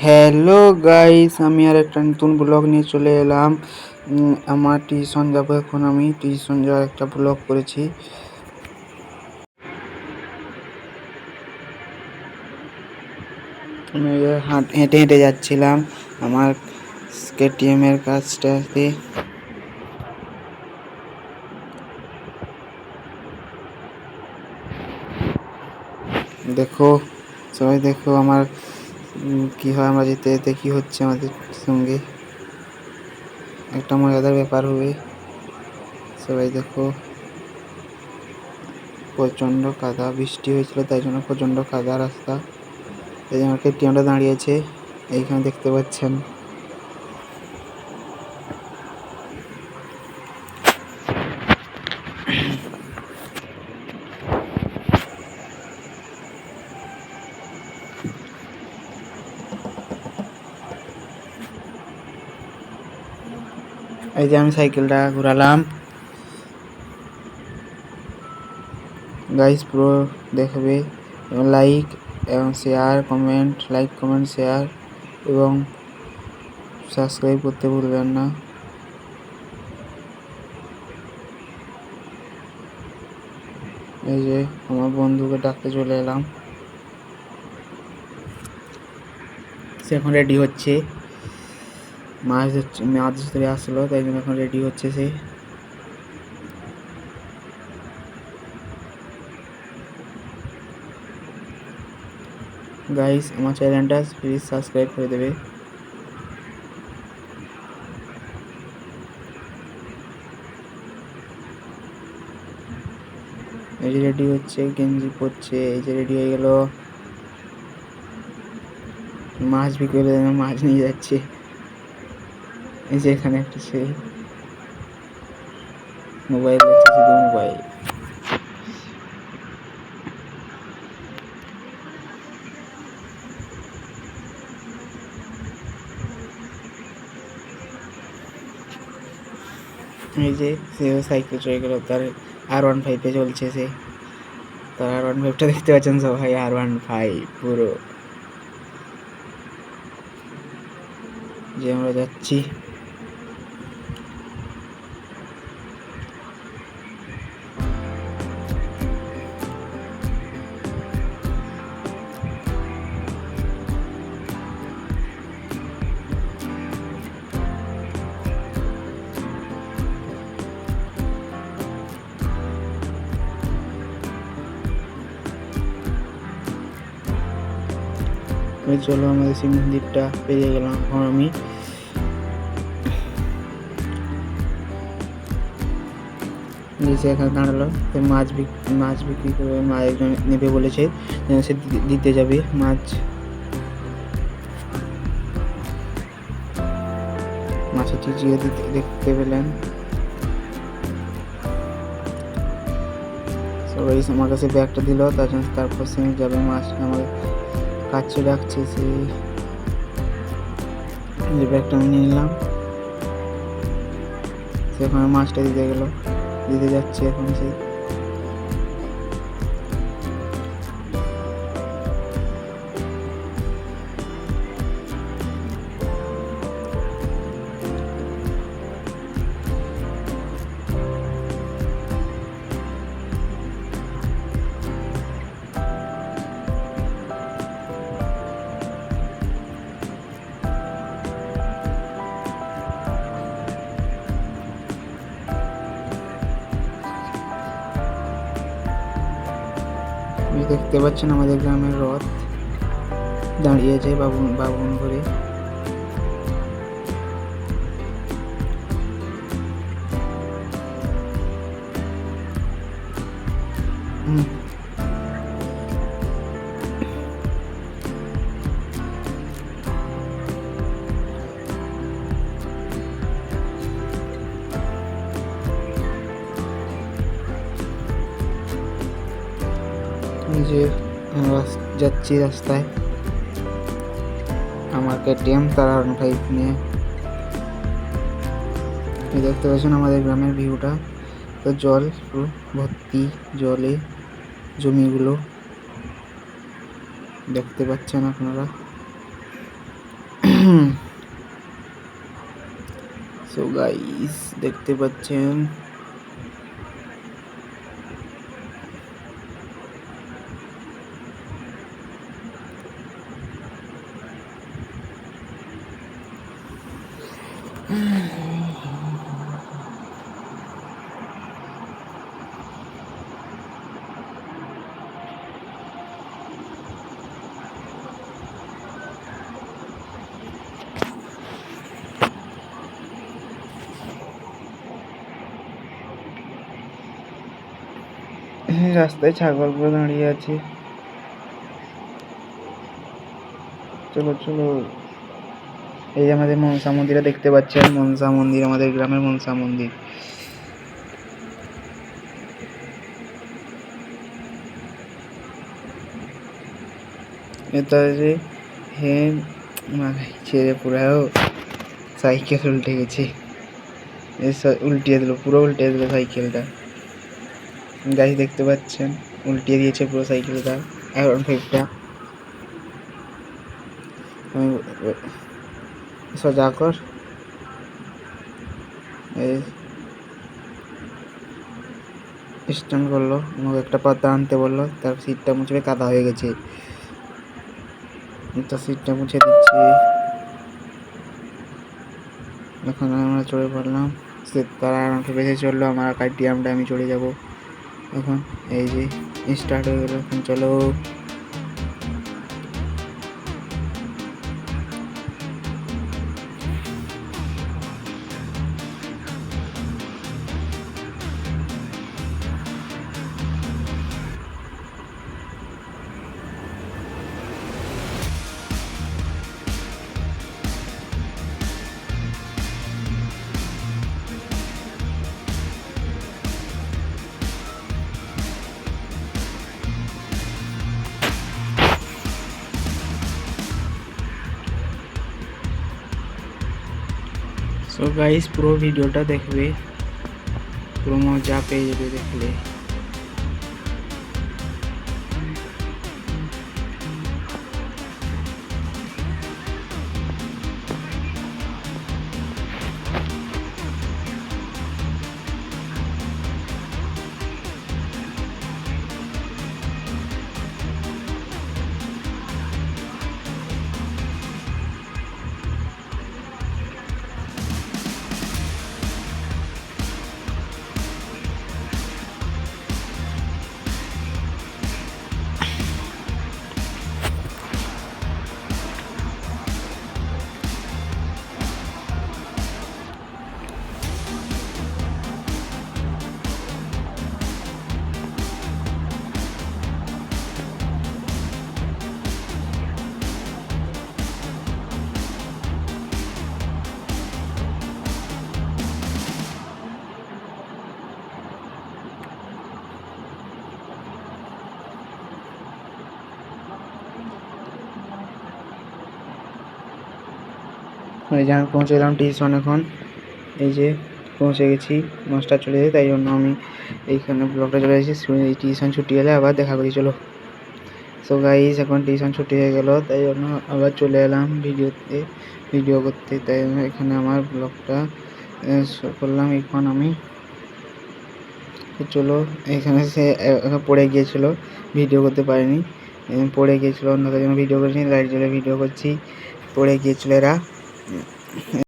Hello guys আমি আর একটা নতুন ব্লগ নিয়ে চলে এলাম। আমার টিউশন যাব এখন আমি। টিউশন যাওয়ার একটা ব্লগ করেছি। আমি হাঁট- হেঁটে যাচ্ছিলাম আমার কেটিএম এর কাজটাতে দেখো, সবাই দেখো আমার কি হয় আমরা যেতে যেতে কী হচ্ছে আমাদের সঙ্গে? একটা মজাদার ব্যাপার হবে। সবাই দেখো, প্রচণ্ড কাদা, বৃষ্টি হয়েছিল, তাই জন্য প্রচণ্ড কাদা রাস্তা। এই যে আমাকে কেটিএমটা দাঁড়িয়েছে এইখানে দেখতে পাচ্ছেন। এই যে আমি সাইকেলটা ঘোরালাম। গাইস পুরো দেখবে এবং লাইক এবং share comment like comment share এবং সাবস্ক্রাইব করতে ভুলবেন না। এই যে আমার বন্ধুকে ডাকতে চলে এলাম। সে এখন রেডি হচ্ছে। মাছ ধরছে, মাছ ধরে আসলো, তাই জন্য এখন রেডি হচ্ছে সে। গাইস আমার চ্যানেলটা প্লিজ সাবস্ক্রাইব করে দেবে। এই যে রেডি হচ্ছে, গেঞ্জি পরছে, এই যে রেডি হয়ে গেল। মাছ বিক্রি করে মাছ নিয়ে যাচ্ছে। এই যে এখানে একটা সে মোবাইল মোবাইল। এই যে সেও সাইকেল চলে গেল তার আর ওয়ান ফাইভে চলছে সে। তার আর ওয়ান ফাইভটা দেখতে পাচ্ছেন সবাই আর ওয়ান ফাইভ পুরো। যে আমরা যাচ্ছি। ওই চলো আমাদের শিব মন্দিরটা পেরিয়ে গেলাম। এখন আমি নিচে এখানে দাঁড়াল মাছ বিক্রি মাছ বিক্রি করে মা একজন নেবে বলেছে সে দিতে যাবে মাছ। মাছের চিচিয়ে দিতে দেখতে পেলেন। সবাই আমার কাছে ব্যাগটা দিল, তার জন্য তারপর সে যাবে মাছ। আমার কাছে রাখছে সে যে ব্যাগটা আমি নিয়ে নিলাম। সেখানে মাছটা দিতে গেল, দিতে যাচ্ছে এখন সে। দেখতে পাচ্ছেন আমাদের গ্রামের রথ দাঁড়িয়ে দাঁড়িয়েছে বাবুন বাবুন করে যে যাচ্ছি রাস্তায়। আমার কেটিএম তার আর ফাইভ নিয়ে। দেখতে পাচ্ছেন আমাদের গ্রামের ভিউটা। তো জল, পুরো ভর্তি জলে জমিগুলো। দেখতে পাচ্ছেন আপনারা। সো গাইস দেখতে পাচ্ছেন। রাস্তায় ছাগলগুলো দাঁড়িয়ে আছে। চলো চলো। এই আমাদের মনসা মন্দিরে দেখতে পাচ্ছেন? মনসা মন্দির, আমাদের গ্রামের মনসা মন্দির। যে হে মারাই ছেড়ে পুরাও সাইকেল উল্টে গেছে। উল্টিয়ে দিল, পুরো উল্টে দিল সাইকেলটা। গাড়ি দেখতে পাচ্ছেন। উল্টিয়ে দিয়েছে পুরো সাইকেলটা এখন ফাইভটা আমি সোজা কর। স্ট্যান্ড করল, আমাকে একটা পাতা আনতে বলল, তার সিটটা মুছবে, কাদা হয়ে গেছে। তো সিটটা মুছে দিচ্ছি। এখন আমরা চড়ে পড়লাম। সে তারা আমাকে বেঁচে চলল, আমার কাটিয়ামটা আমি চলে যাব। এখন এই যে স্টার্ট হয়ে গেল এখন চলো। সো গাইস পুরো ভিডিওটা দেখবে পুরো মজা পেয়ে যাবে দেখলে এই যে আমি পৌঁছে গেলাম টিউশন এখন। এই যে পৌঁছে গেছি, মাস্টার চলে যায় তাই জন্য আমি এইখানে ব্লগটা চলে এসেছি। এই টিউশন ছুটি হলে আবার দেখা করি, চলো। সো গাইস এখন টিউশন ছুটি হয়ে গেল, তাই জন্য আবার চলে এলাম ভিডিওতে, ভিডিও করতে। তাই এখানে আমার ব্লগটা করলাম এখন আমি। চলো, এখানে সে পড়ে গিয়েছিল, ভিডিও করতে পারিনি। পড়ে গিয়েছিল অন্য জন্য ভিডিও করিনি লাইট জ্বলে ভিডিও করছি, পড়ে গিয়েছিল এরা। 嗯。